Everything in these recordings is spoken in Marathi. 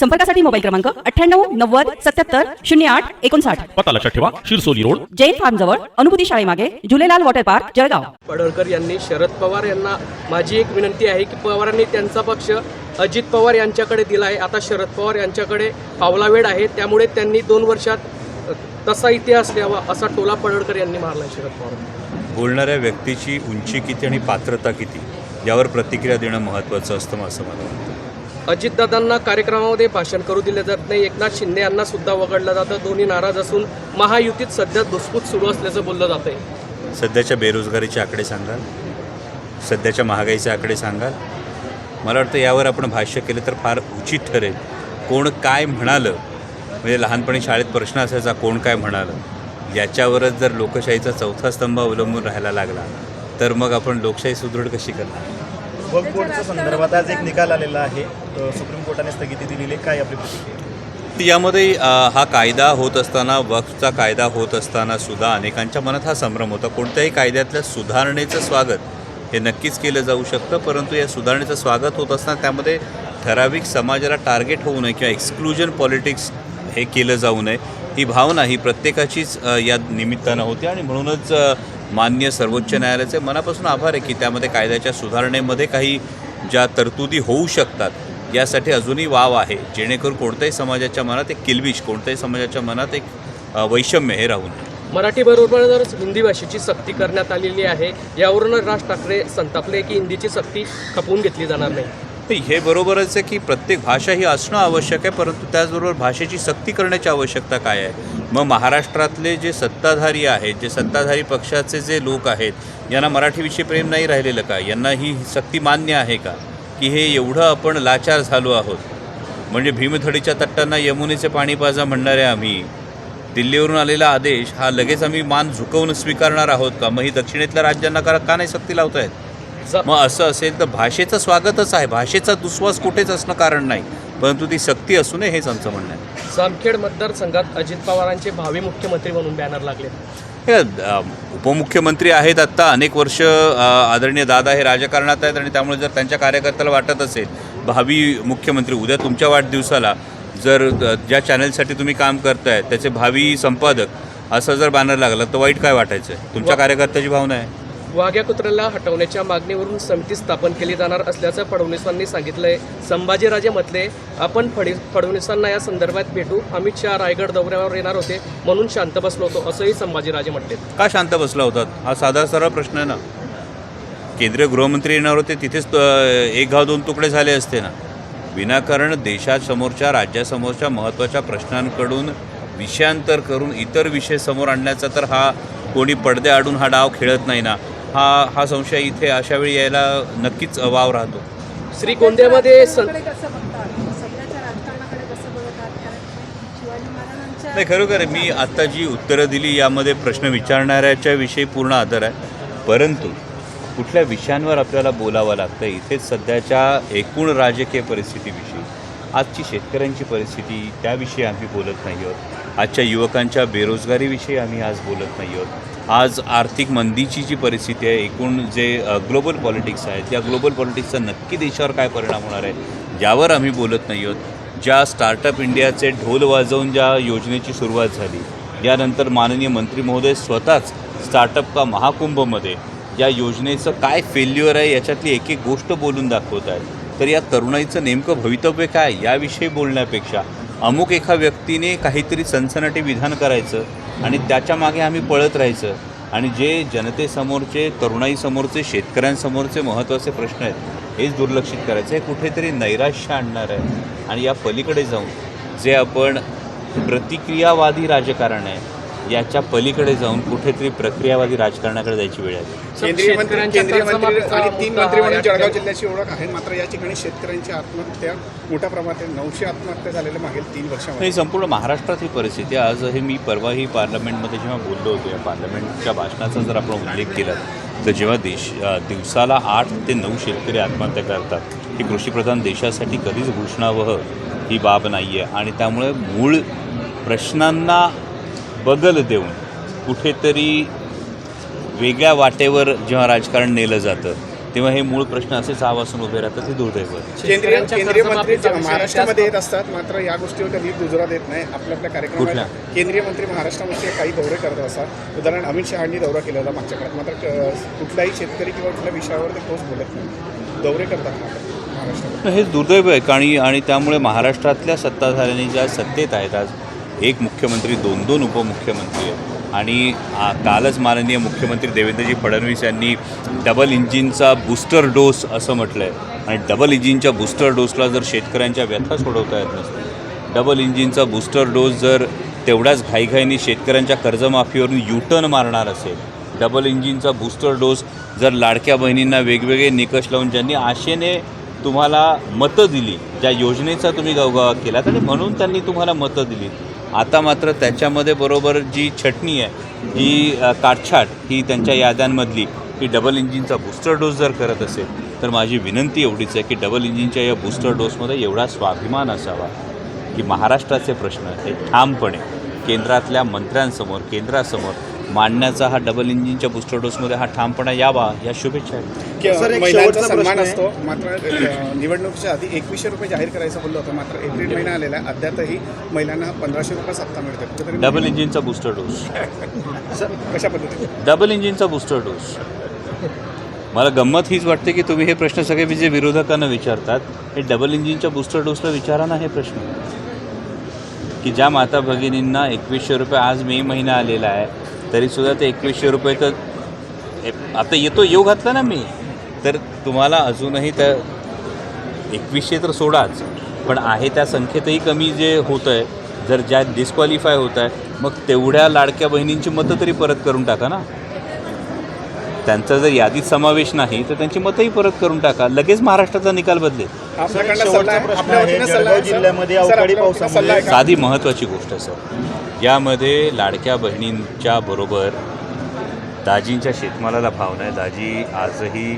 संपर्कासाठी मोबाईल क्रमांक अठ्ठ्याण्णव नव्वद सत्याहत्तर शून्य आठ एकोणसाठ. पत्ता लक्षात ठेवा शिरसोली रोड. जैन फार्म जवळ अनुभूती शाळेमागे झुलेलाल वॉटर पार्क जळगाव. पडळकर यांनी शरद पवार यांना माझी एक विनंती आहे की पवारांनी त्यांचा पक्ष अजित पवार यांच्याकडे दिला आहे. आता शरद पवार यांच्याकडे पावला वेळ आहे त्यामुळे त्यांनी दोन वर्षात तसा इतिहास लिहावा असा टोला पडळकर यांनी मारला शरद पवार बोलणाऱ्या व्यक्तीची उंची किती आणि पात्रता किती यावर प्रतिक्रिया देणं महत्त्वाचं असतं असं मला वाटतं. अजितदादांना कार्यक्रमामध्ये भाषण करू दिले जात नाही. एकनाथ शिंदे यांना सुद्धा वगळलं जातं. दोन्ही नाराज असून महायुतीत सध्या धुसफूस सुरू असल्याचं बोललं जात आहे सध्याच्या बेरोजगारीचे आकडे सांगाल? सध्याच्या महागाईचे आकडे सांगाल? मला वाटतं यावर आपण भाष्य केलं तर फार उचित ठरेल. कोण काय म्हणालं? म्हणजे लहानपणी शाळेत प्रश्न असायचा कोण काय म्हणालं? याच्यावरच जर लोकशाहीचा चौथा स्तंभ अवलंबून राहायला लागला तर मग आपण लोकशाही सुदृढ कशी करणार? वक्फ बोर्डच्या संदर्भात आज एक निकाल आलेला आहे. सुप्रीम कोर्टाने स्थगिती दिलेली काय आपली प्रतिक्रिया? यामध्ये हा कायदा होत असताना वक्फचा कायदा होत असताना सुद्धा अनेकांच्या मनात हा संभ्रम होता. कोणत्याही कायद्यातल्या सुधारणेचं स्वागत हे नक्कीच केलं जाऊ शकतं परंतु या सुधारणेचं स्वागत होत असताना त्यामध्ये ठराविक समाजाला टार्गेट होऊ नये किंवा एक्सक्लुजन पॉलिटिक्स हे केलं जाऊ नये. ही भावना ही प्रत्येकाचीच या निमित्तानं होती आणि म्हणूनच मान्य सर्वोच्च न्यायालयाचे मनापासून आभार आहे की त्यामध्ये कायद्याच्या सुधारणेमध्ये काही ज्या तरतुदी होऊ शकतात यासाठी अजूनही वाव आहे. जेणेकरून कोणत्याही समाजाच्या मनात एक किलबिश कोणत्याही समाजाच्या मनात एक वैषम्य हे राहून मराठीबरोबरच हिंदी भाषेची सक्ती करण्यात आलेली आहे यावरून राज ठाकरे संतापले की हिंदीची सक्ती खपवून घेतली जाणार नाही. तर हे बरोबरच आहे की प्रत्येक भाषा ही असणं आवश्यक आहे परंतु त्याचबरोबर भाषेची सक्ती करण्याची आवश्यकता काय आहे? मग महाराष्ट्रातले जे सत्ताधारी आहेत जे सत्ताधारी पक्षाचे जे लोक आहेत यांना मराठीविषयी प्रेम नाही राहिलेलं का? यांना ही सक्ती मान्य आहे का? की हे एवढं आपण लाचार झालो आहोत? म्हणजे भीमथडीच्या तट्टांना यमुनेचे पाणी पाजा म्हणणारे आम्ही दिल्लीवरून आलेला आदेश हा लगेच आम्ही मान झुकवून स्वीकारणार आहोत का? मग ही दक्षिणेतल्या राज्यांना का का नाही सक्ती लावत आहेत मग असं असेल तर भाषेचं स्वागतच आहे. भाषेचा दुस्वास कुठेच असणं कारण नाही. परंतु ती सक्ती असू नये हेच आमचं म्हणणं आहे. जामखेड मतदारसंघात अजित पवारांचे भावी मुख्यमंत्री म्हणून बॅनर लागले. हे उपमुख्यमंत्री आहेत आत्ता. अनेक वर्ष आदरणीय दादा हे राजकारणात आहेत आणि त्यामुळे जर त्यांच्या कार्यकर्त्याला वाटत असेल भावी मुख्यमंत्री उद्या तुमच्या वाढदिवसाला जर ज्या चॅनलसाठी तुम्ही काम करताय त्याचे भावी संपादक असं जर बॅनर लागलं तर वाईट काय वाटायचं? तुमच्या कार्यकर्त्याची भावना आहे. वाघ्या कुत्र्याला हटवण्याच्या मागणीवरून समिती स्थापन केली जाणार असल्याचं फडणवीसांनी सांगितलंय. संभाजीराजे म्हटले आपण फडी फडणवीसांना या संदर्भात भेटू. अमित शहा रायगड दौऱ्यावर येणार होते म्हणून शांत बसलो होतो असंही संभाजीराजे म्हटले. का शांत बसला होता हा साधा सरळ प्रश्न आहे ना. केंद्रीय गृहमंत्री येणार होते तिथेच एक घाव दोन तुकडे झाले असते ना. विनाकारण देशासमोरच्या राज्यासमोरच्या महत्त्वाच्या प्रश्नांकडून विषयांतर करून इतर विषय समोर आणण्याचा तर हा कोणी पडदे आडून हा डाव खेळत नाही ना. हा हा संशय इथे अशा वेळी यायला नक्कीच वाव राहतो. शिवाजी महाराजांच्या नाही खरोखर. मी आत्ता जी उत्तरं दिली यामध्ये प्रश्न विचारणाऱ्याच्या विषयी पूर्ण आदर आहे. परंतु कुठल्या विषयांवर आपल्याला बोलावं लागतं इथेच सध्याच्या एकूण राजकीय परिस्थितीविषयी आजची शेतकऱ्यांची परिस्थिती त्याविषयी आम्ही बोलत नाही आहोत. आजच्या युवकांच्या बेरोजगारीविषयी आम्ही आज बोलत नाही आहोत. आज आर्थिक मंदीची जी परिस्थिती आहे एकूण जे ग्लोबल पॉलिटिक्स आहेत त्या ग्लोबल पॉलिटिक्सचा नक्की देशावर काय परिणाम होणार आहे यावर आम्ही बोलत नाही आहोत. ज्या स्टार्टअप इंडियाचे ढोल वाजवून ज्या योजनेची सुरुवात झाली यानंतर माननीय मंत्री महोदय स्वतःच स्टार्टअप का महाकुंभमध्ये या योजनेचं काय फेल्युअर आहे याच्यातली एक एक गोष्ट बोलून दाखवत आहेत. तर या तरुणाईचं नेमकं भवितव्य काय याविषयी बोलण्यापेक्षा अमुक एका व्यक्तीने काहीतरी सनसनाटी विधान करायचं आणि त्याच्यामागे आम्ही पळत राहायचं. आणि जे जनतेसमोरचे तरुणाईसमोरचे शेतकऱ्यांसमोरचे महत्त्वाचे प्रश्न आहेत हेच दुर्लक्षित करायचं. हे कुठेतरी नैराश्य आणणार आहे. आणि या पलीकडे जाऊन जे आपण प्रतिक्रियावादी राजकारण आहे याच्या पलीकडे जाऊन कुठेतरी प्रक्रियावादी राजकारणाकडे जायची वेळ आहे केंद्रीय मंत्री केंद्रीय मंत्री आणि तीन मंत्री म्हणून जळगाव जिल्ह्याची ओळख आहे मात्र या ठिकाणी शेतकऱ्यांची आत्महत्या मोठ्या प्रमाणात. नऊशे आत्महत्या झालेल्या मागील तीन वर्षामध्ये ही संपूर्ण महाराष्ट्रात ही परिस्थिती. आज हे मी परवाही पार्लमेंटमध्ये जेव्हा बोललो होतो या पार्लमेंटच्या भाषणाचा जर आपण उल्लेख केला तर जेव्हा देश दिवसाला आठ ते नऊ शेतकरी आत्महत्या करतात ही कृषीप्रधान देशासाठी कधीच घोषणावह ही बाब नाही आहे आणि त्यामुळे मूळ प्रश्नांना बगल देऊन कुठेतरी वेगळ्या वाटेवर जेव्हा राजकारण नेलं जातं तेव्हा हे मूळ प्रश्न असेच आवासून उभे राहतात हे दुर्दैव आहे. केंद्रीय मंत्री महाराष्ट्रामध्ये येत असतात मात्र या गोष्टीवर कधी दुजोरा देत नाही. आपल्या आपल्या कुठल्या? कार्यक्रमात केंद्रीय मंत्री महाराष्ट्रामध्ये काही दौरे करत असतात. उदाहरण अमित शहानी दौरा केला होता मागच्या काळात. मात्र कुठलाही शेतकरी किंवा कुठल्या विषयावर ते ठोस बोलत नाही. दौरे करतात मात्र महाराष्ट्रामध्ये. हे दुर्दैव आहे आणि आणि त्यामुळे महाराष्ट्रातल्या सत्ताधाऱ्यांनी ज्या सत्तेत आहेत आज एक मुख्यमंत्री दोन दोन उपमुख्यमंत्री आहेत. आणि कालच माननीय मुख्यमंत्री देवेंद्रजी फडणवीस यांनी डबल इंजिनचा बूस्टर डोस असं म्हटलं आहे आणि डबल इंजिनच्या बूस्टर डोसला जर शेतकऱ्यांच्या व्यथा सोडवता येत नसतील डबल इंजिनचा बूस्टर डोस जर तेवढ्याच घाईघाईने शेतकऱ्यांच्या कर्जमाफीवरून युटर्न मारणार असेल डबल इंजिनचा बूस्टर डोस जर लाडक्या बहिणींना वेगवेगळे निकष लावून ज्यांनी आशेने तुम्हाला मतं दिली ज्या योजनेचा तुम्ही गवगावा केलात आणि म्हणून त्यांनी तुम्हाला मतं दिली आता मात्र त्याच्यामध्ये बरोबर जी छटणी आहे जी काटछाट ही त्यांच्या याद्यांमधली की डबल इंजिनचा बूस्टर डोस जर करत असेल तर माझी विनंती एवढीच आहे की डबल इंजिनच्या या बूस्टर डोसमध्ये एवढा स्वाभिमान असावा. की महाराष्ट्राचे प्रश्न हे ठामपणे केंद्रातल्या मंत्र्यांसमोर केंद्रासमोर मांडण्याचा हा डबल इंजिनच्या बूस्टर डोसमध्ये हा ठामपणा यावा या शुभेच्छा आहेत. की सर, एक महिलांचा शेवटचा सन्मान. असतो. मात्र निवडणुकीच्या आधी एकवीसशे रुपये जाहीर करायचं बोललं होतं. मात्र एप्रिल महिना आलेला आहे. अद्यापही महिलांना पंधराशे रुपये सत्ता मिळते. कुठेतरी डबल इंजिनचा बूस्टर डोस कशा पद्धतीने? डबल इंजिनचा बूस्टर डोस मला गंमत हीच वाटते की तुम्ही हे प्रश्न सगळे जे विरोधकांना विचारतात हे डबल इंजिनच्या बूस्टर डोसला विचारा ना हे प्रश्न. की ज्या माता भगिनींना एकवीसशे रुपये आज मे महिना आलेला आहे तरीसुद्धा ते एकवीसशे रुपये तर हे- आता येतो येऊ घातला ना मी. तर तुम्हाला अजूनही त्या एकवीसशे तर सोडाच. पण आहे त्या संख्येतही कमी जे होतं आहे जर ज्या डिस्क्वालिफाय होत आहे मग तेवढ्या लाडक्या बहिणींची मतं तरी परत करून टाका ना. त्यांचा जर यादीत समावेश नाही तर त्यांची मतंही परत करून टाका. लगेच महाराष्ट्राचा निकाल बदलेल. आहे. आहे. आहे, आहे? साधी महत्त्वाची गोष्ट सर. यामध्ये लाडक्या बहिणींच्या बरोबर दाजींच्या शेतमालाला भाव नाही. दाजी आजही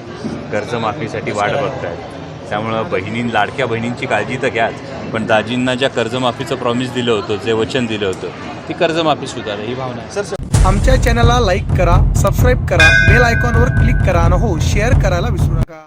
कर्जमाफीसाठी वाट बघत आहेत त्यामुळं बहिणी लाडक्या बहिणींची काळजी तर घ्याच पण दाजींना ज्या कर्जमाफीचं प्रॉमिस दिलं होतं जे वचन दिलं होतं ती कर्जमाफी सुधारा ही भावना आहे. सर आमच्या चॅनलला लाईक करा सबस्क्राईब करा बेल आयकॉनवर क्लिक करा आणि हो शेअर करायला विसरू नका.